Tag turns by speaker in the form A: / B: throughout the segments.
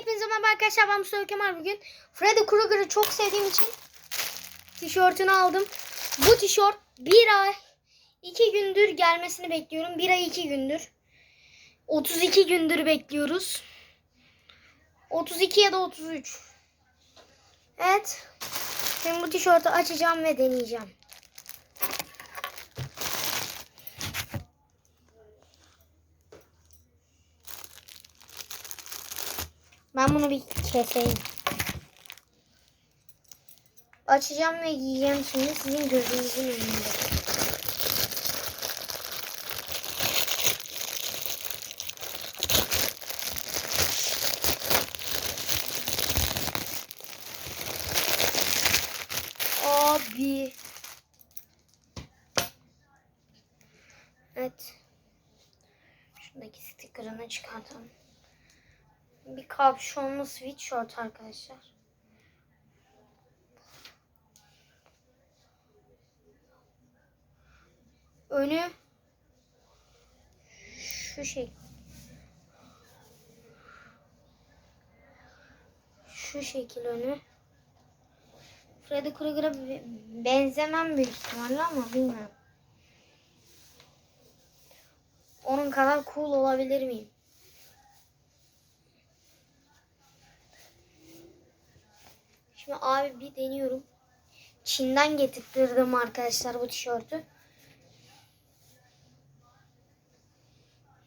A: Hepinize merhaba arkadaşlar ben Mustafa Kemal bugün Freddy Krueger'ı çok sevdiğim için tişörtünü aldım. Bu tişört bir ay iki gündür gelmesini bekliyorum. Bir ay iki gündür. 32 gündür bekliyoruz. 32 ya da 33. Evet. Şimdi bu tişörtü açacağım ve deneyeceğim. Ben bunu bir keseyim. Açacağım ve giyeceğim şimdi sizin gözünüzün önünde. Abi. Evet. Şuradaki sticker'ını çıkartalım. Bir kapşonlu sweatshirt arkadaşlar. Önü şu şey. Şu şekil önü. Freddy Krueger'a be- benzemem büyük ihtimalle ama bilmiyorum. Onun kadar cool olabilir miyim? Şimdi abi bir deniyorum. Çin'den getirttirdim arkadaşlar bu tişörtü.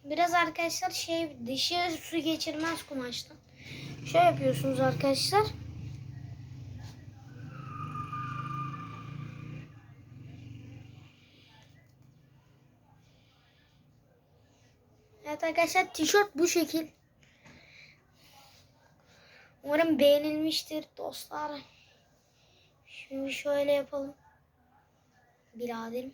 A: Biraz arkadaşlar şey dışı su geçirmez kumaştan. Şöyle yapıyorsunuz arkadaşlar. Evet arkadaşlar tişört bu şekil. Umarım beğenilmiştir dostlar. Şimdi şöyle yapalım. Biraderim.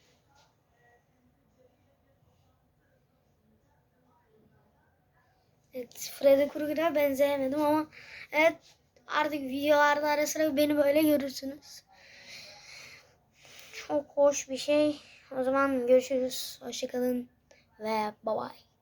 A: Evet Freddy Krueger'a benzeyemedim ama evet artık videolarda ara sıra beni böyle görürsünüz. Çok hoş bir şey. O zaman görüşürüz. Hoşçakalın ve bye bye.